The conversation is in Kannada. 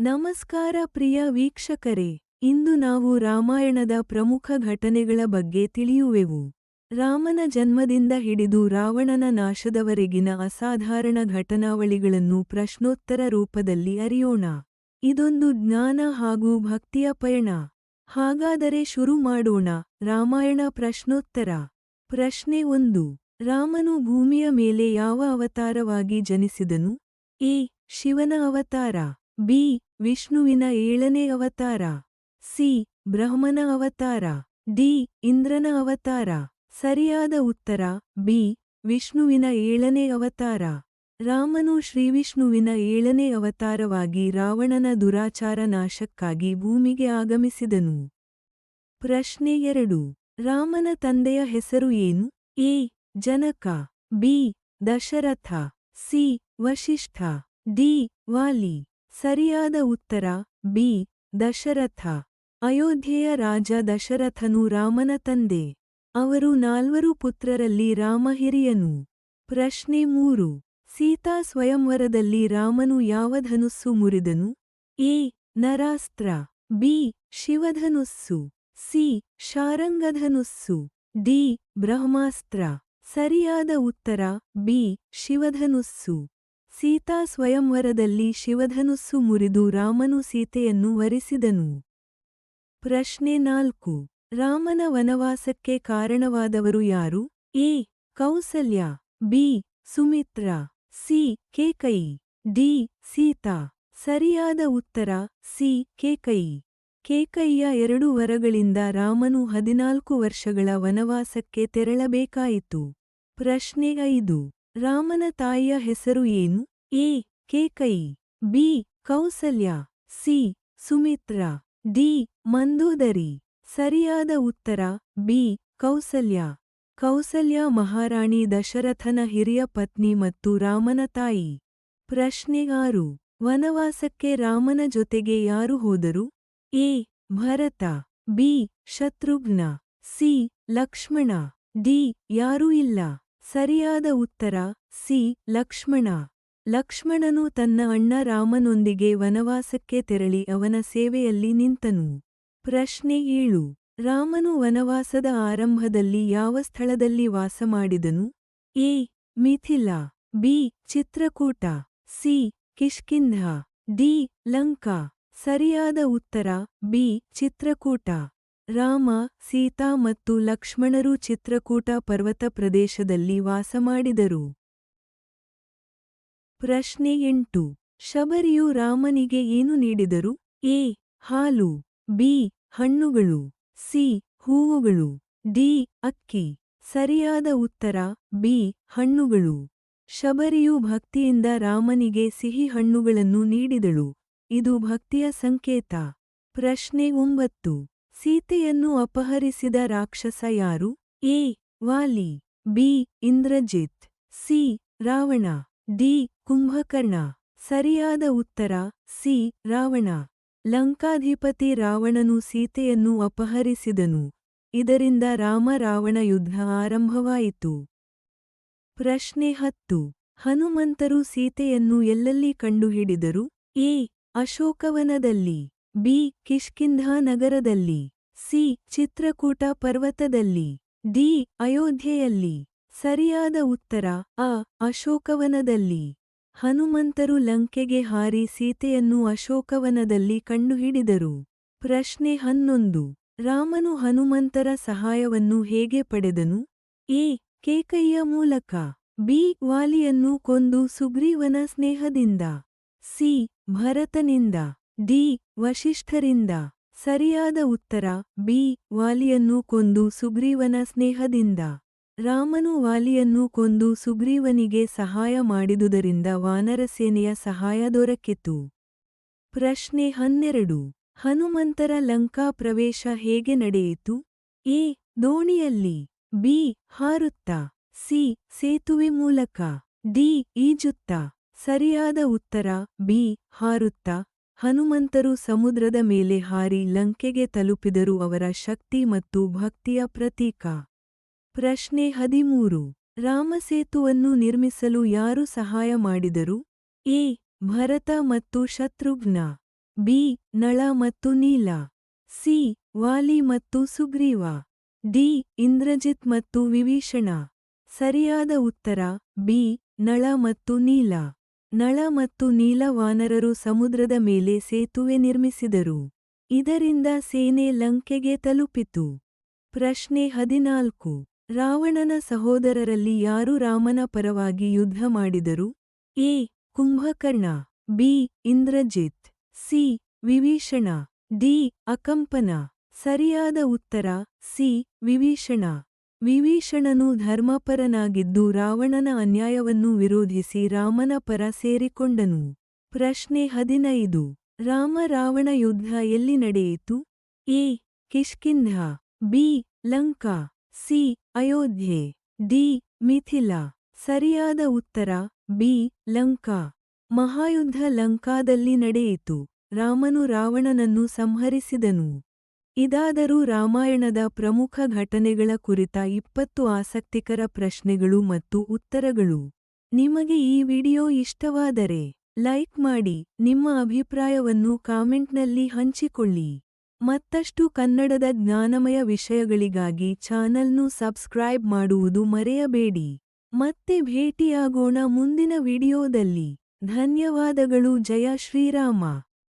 ನಮಸ್ಕಾರ ಪ್ರಿಯ ವೀಕ್ಷಕರೇ, ಇಂದು ನಾವು ರಾಮಾಯಣದ ಪ್ರಮುಖ ಘಟನೆಗಳ ಬಗ್ಗೆ ತಿಳಿಯುವೆವು. ರಾಮನ ಜನ್ಮದಿಂದ ಹಿಡಿದು ರಾವಣನ ನಾಶದವರೆಗಿನ ಅಸಾಧಾರಣ ಘಟನಾವಳಿಗಳನ್ನು ಪ್ರಶ್ನೋತ್ತರ ರೂಪದಲ್ಲಿ ಅರಿಯೋಣ. ಇದೊಂದು ಜ್ಞಾನ ಹಾಗೂ ಭಕ್ತಿಯ ಪಯಣ. ಹಾಗಾದರೆ ಶುರು ಮಾಡೋಣ. ರಾಮಾಯಣ ಪ್ರಶ್ನೋತ್ತರ. ಪ್ರಶ್ನೆ ಒಂದು. ರಾಮನು ಭೂಮಿಯ ಮೇಲೆ ಯಾವ ಅವತಾರವಾಗಿ ಜನಿಸಿದನು? ಎ. ಶಿವನ ಅವತಾರ. ಬಿ. ವಿಷ್ಣುವಿನ ಏಳನೇ ಅವತಾರ. ಸಿ. ಬ್ರಹ್ಮನ ಅವತಾರ. ಡಿ. ಇಂದ್ರನ ಅವತಾರ. ಸರಿಯಾದ ಉತ್ತರ. ಬಿ. ವಿಷ್ಣುವಿನ ಏಳನೇ ಅವತಾರ. ರಾಮನು ಶ್ರೀವಿಷ್ಣುವಿನ ಏಳನೇ ಅವತಾರವಾಗಿ ರಾವಣನ ದುರಾಚಾರ ನಾಶಕ್ಕಾಗಿ ಭೂಮಿಗೆ ಆಗಮಿಸಿದನು. ಪ್ರಶ್ನೆ ಎರಡು. ರಾಮನ ತಂದೆಯ ಹೆಸರು ಏನು? A. Janaka. B. Dasharatha. C. Vasishtha D. Vali. ಸರಿಯಾದ ಉತ್ತರ, ಬಿ, ದಶರಥ. ಅಯೋಧ್ಯೆಯ ರಾಜ ದಶರಥನು ರಾಮನ ತಂದೆ. ಅವರು ನಾಲ್ವರು ಪುತ್ರರಲ್ಲಿ ರಾಮ ಹಿರಿಯನು ಪ್ರಶ್ನೆ ಮೂರು, ಸೀತಾ ಸ್ವಯಂವರದಲ್ಲಿ ರಾಮನು ಯಾವ ಧನುಸ್ಸು ಮುರಿದನು? ಎ, ನರಾಸ್ತ್ರ. ಬಿ, ಶಿವಧನುಸ್ಸು. ಸಿ, ಶಾರಂಗಧನುಸ್ಸು. ಡಿ, ಬ್ರಹ್ಮಾಸ್ತ್ರ. ಸರಿಯಾದ ಉತ್ತರ, ಬಿ, ಶಿವಧನುಸ್ಸು. ಸೀತಾ ಸ್ವಯಂವರದಲ್ಲಿ ಶಿವಧನುಸ್ಸು ಮುರಿದು ರಾಮನು ಸೀತೆಯನ್ನು ವರಿಸಿದನು. ಪ್ರಶ್ನೆ ನಾಲ್ಕು. ರಾಮನ ವನವಾಸಕ್ಕೆ ಕಾರಣವಾದವರು ಯಾರು? A. Kausalya. B. Sumitra. C. Kaikeyi. D. Sita. ಸರಿಯಾದ ಉತ್ತರ. ಸಿ. ಕೇಕೈ. ಕೇಕಯ್ಯ ಎರಡು ವರಗಳಿಂದ ರಾಮನು ಹದಿನಾಲ್ಕು ವರ್ಷಗಳ ವನವಾಸಕ್ಕೆ ತೆರಳಬೇಕಾಯಿತು. ಪ್ರಶ್ನೆ ಐದು. ರಾಮನ ತಾಯಿಯ ಹೆಸರು ಏನು? A. Kaikeyi B. Kausalya. C. Sumitra. D. Mandodari. ಸರಿಯಾದ ಉತ್ತರ? ಬಿ. ಕೌಸಲ್ಯ. ಕೌಸಲ್ಯ ಮಹಾರಾಣಿ ದಶರಥನ ಹಿರಿಯ ಪತ್ನಿ ಮತ್ತು ರಾಮನ ತಾಯಿ. ಪ್ರಶ್ನೆ ಆರು. ವನವಾಸಕ್ಕೆ ರಾಮನ ಜೊತೆಗೆ ಯಾರು ಹೋದರು? A. Bharata. B. Shatrughna. C. Lakshmana. D. ಯಾರೂ ಇಲ್ಲ. ಸರಿಯಾದ ಉತ್ತರ, ಸಿ. ಲಕ್ಷ್ಮಣ. ಲಕ್ಷ್ಮಣನು ತನ್ನ ಅಣ್ಣ ರಾಮನೊಂದಿಗೆ ವನವಾಸಕ್ಕೆ ತೆರಳಿ ಅವನ ಸೇವೆಯಲ್ಲಿ ನಿಂತನು. ಪ್ರಶ್ನೆ ಏಳು. ರಾಮನು ವನವಾಸದ ಆರಂಭದಲ್ಲಿ ಯಾವ ಸ್ಥಳದಲ್ಲಿ ವಾಸ ಮಾಡಿದನು? A. Mithila. B. Chitrakoot. C. Kishkindha. D. Lanka. ಸರಿಯಾದ ಉತ್ತರ, ಬಿ. ಚಿತ್ರಕೂಟ. ರಾಮ, ಸೀತಾ ಮತ್ತು ಲಕ್ಷ್ಮಣರು ಚಿತ್ರಕೂಟ ಪರ್ವತ ಪ್ರದೇಶದಲ್ಲಿ ವಾಸಮಾಡಿದರು ಪ್ರಶ್ನೆ ಎಂಟು. ಶಬರಿಯು ರಾಮನಿಗೆ ಏನು ನೀಡಿದರು? ಎ. ಹಾಲು. ಬಿ. ಹಣ್ಣುಗಳು. ಸಿ. ಹೂವುಗಳು. ಡಿ. ಅಕ್ಕಿ. ಸರಿಯಾದ ಉತ್ತರ, ಬಿ. ಹಣ್ಣುಗಳು. ಶಬರಿಯು ಭಕ್ತಿಯಿಂದ ರಾಮನಿಗೆ ಸಿಹಿ ಹಣ್ಣುಗಳನ್ನು ನೀಡಿದಳು. ಇದು ಭಕ್ತಿಯ ಸಂಕೇತ. ಪ್ರಶ್ನೆ ಒಂಬತ್ತು. ಸೀತೆಯನ್ನು ಅಪಹರಿಸಿದ ರಾಕ್ಷಸ ಯಾರು? A. Vali, B. Indrajit, C. Ravana, D. Kumbhakarna. ಸರಿಯಾದ ಉತ್ತರ, ಸಿ. ರಾವಣ. ಲಂಕಾಧಿಪತಿ ರಾವಣನು ಸೀತೆಯನ್ನು ಅಪಹರಿಸಿದನು. ಇದರಿಂದ ರಾಮ ರಾವಣ ಯುದ್ಧ ಆರಂಭವಾಯಿತು. ಪ್ರಶ್ನೆ ಹತ್ತು. ಹನುಮಂತರು ಸೀತೆಯನ್ನು ಎಲ್ಲೆಲ್ಲಿ ಕಂಡುಹಿಡಿದರು? ಎ. ಅಶೋಕವನದಲ್ಲಿ. ಬಿ. ಕಿಷ್ಕಿಂಧಾ ನಗರದಲ್ಲಿ ಸಿ. ಚಿತ್ರಕೂಟ ಪರ್ವತದಲ್ಲಿ, ಡಿ. ಅಯೋಧ್ಯೆಯಲ್ಲಿ. ಸರಿಯಾದ ಉತ್ತರ, ಅ. ಅಶೋಕವನದಲ್ಲಿ. ಹನುಮಂತರು ಲಂಕೆಗೆ ಹಾರಿ ಸೀತೆಯನ್ನು ಅಶೋಕವನದಲ್ಲಿ ಕಂಡುಹಿಡಿದರು. ಪ್ರಶ್ನೆ ಹನ್ನೊಂದು. ರಾಮನು ಹನುಮಂತರ ಸಹಾಯವನ್ನು ಹೇಗೆ ಪಡೆದನು? ಎ. ಕೇಕಯ್ಯ ಮೂಲಕ. ಬಿ. ವಾಲಿಯನ್ನು ಕೊಂದು ಸುಗ್ರೀವನ ಸ್ನೇಹದಿಂದ. ಸಿ. ಭರತನಿಂದ. ಡಿ. ವಶಿಷ್ಠರಿಂದ. ಸರಿಯಾದ ಉತ್ತರ, ಬಿ. ವಾಲಿಯನ್ನು ಕೊಂದು ಸುಗ್ರೀವನ ಸ್ನೇಹದಿಂದ. ರಾಮನು ವಾಲಿಯನ್ನು ಕೊಂದು ಸುಗ್ರೀವನಿಗೆ ಸಹಾಯ ಮಾಡಿದುದರಿಂದ ವಾನರಸೇನೆಯ ಸಹಾಯ ದೊರಕಿತು. ಪ್ರಶ್ನೆ ಹನ್ನೆರಡು. ಹನುಮಂತರ ಲಂಕಾ ಪ್ರವೇಶ ಹೇಗೆ ನಡೆಯಿತು? ಎ. ದೋಣಿಯಲ್ಲಿ. ಬಿ. ಹಾರುತ್ತಾ. ಸಿ. ಸೇತುವೆ ಮೂಲಕ. ಡಿ. ಈಜುತ್ತಾ. ಸರಿಯಾದ ಉತ್ತರ, ಬಿ. ಹಾರುತ್ತಾ. ಹನುಮಂತರು ಸಮುದ್ರದ ಮೇಲೆ ಹಾರಿ ಲಂಕೆಗೆ ತಲುಪಿದರು ಅವರ ಶಕ್ತಿ ಮತ್ತು ಭಕ್ತಿಯ ಪ್ರತೀಕ. ಪ್ರಶ್ನೆ ಹದಿಮೂರು. ರಾಮಸೇತುವನ್ನು ನಿರ್ಮಿಸಲು ಯಾರು ಸಹಾಯ ಮಾಡಿದರು? ಎ. ಭರತ ಮತ್ತು ಶತ್ರುಘ್ನ. ಬಿ. ನಳ ಮತ್ತು ನೀಲ. ಸಿ. ವಾಲಿ ಮತ್ತು ಸುಗ್ರೀವ. ಡಿ. ಇಂದ್ರಜಿತ್ ಮತ್ತು ವಿಭೀಷಣ. ಸರಿಯಾದ ಉತ್ತರ, ಬಿ. ನಳ ಮತ್ತು ನೀಲ. ನಳ ಮತ್ತು ನೀಲವಾನರರು ಸಮುದ್ರದ ಮೇಲೆ ಸೇತುವೆ ನಿರ್ಮಿಸಿದರು. ಇದರಿಂದ ಸೇನೆ ಲಂಕೆಗೆ ತಲುಪಿತು. ಪ್ರಶ್ನೆ ಹದಿನಾಲ್ಕು. ರಾವಣನ ಸಹೋದರರಲ್ಲಿ ಯಾರು ರಾಮನ ಪರವಾಗಿ ಯುದ್ಧ ಮಾಡಿದರು? A. Kumbhakarna, B. Indrajit, C. Vibhishana, D. Akampana. ಸರಿಯಾದ ಉತ್ತರ, ಸಿ. ವಿಭೀಷಣ. ವಿಭೀಷಣನು ಧರ್ಮಪರನಾಗಿದ್ದು ರಾವಣನ ಅನ್ಯಾಯವನ್ನು ವಿರೋಧಿಸಿ ರಾಮನ ಪರ ಸೇರಿಕೊಂಡನು. ಪ್ರಶ್ನೆ ಹದಿನೈದು. ರಾಮ ರಾವಣ ಯುದ್ಧ ಎಲ್ಲಿ ನಡೆಯಿತು? A. Kishkindha, B. Lanka, C. Ayodhya, D. Mithila. ಸರಿಯಾದ ಉತ್ತರ, ಬಿ. ಲಂಕಾ. ಮಹಾಯುದ್ಧ ಲಂಕಾದಲ್ಲಿ ನಡೆಯಿತು. ರಾಮನು ರಾವಣನನ್ನು ಸಂಹರಿಸಿದನು. ಇದಾದರೂ ರಾಮಾಯಣದ ಪ್ರಮುಖ ಘಟನೆಗಳ ಕುರಿತ ಇಪ್ಪತ್ತು ಆಸಕ್ತಿಕರ ಪ್ರಶ್ನೆಗಳು ಮತ್ತು ಉತ್ತರಗಳು. ನಿಮಗೆ ಈ ವಿಡಿಯೋ ಇಷ್ಟವಾದರೆ ಲೈಕ್ ಮಾಡಿ, ನಿಮ್ಮ ಅಭಿಪ್ರಾಯವನ್ನು ಕಾಮೆಂಟ್ನಲ್ಲಿ ಹಂಚಿಕೊಳ್ಳಿ. ಮತ್ತಷ್ಟು ಕನ್ನಡದ ಜ್ಞಾನಮಯ ವಿಷಯಗಳಿಗಾಗಿ ಚಾನಲ್ನು ಸಬ್ಸ್ಕ್ರೈಬ್ ಮಾಡುವುದು ಮರೆಯಬೇಡಿ. ಮತ್ತೆ ಭೇಟಿಯಾಗೋಣ ಮುಂದಿನ ವಿಡಿಯೋದಲ್ಲಿ. ಧನ್ಯವಾದಗಳು, ಜಯ ಶ್ರೀರಾಮ.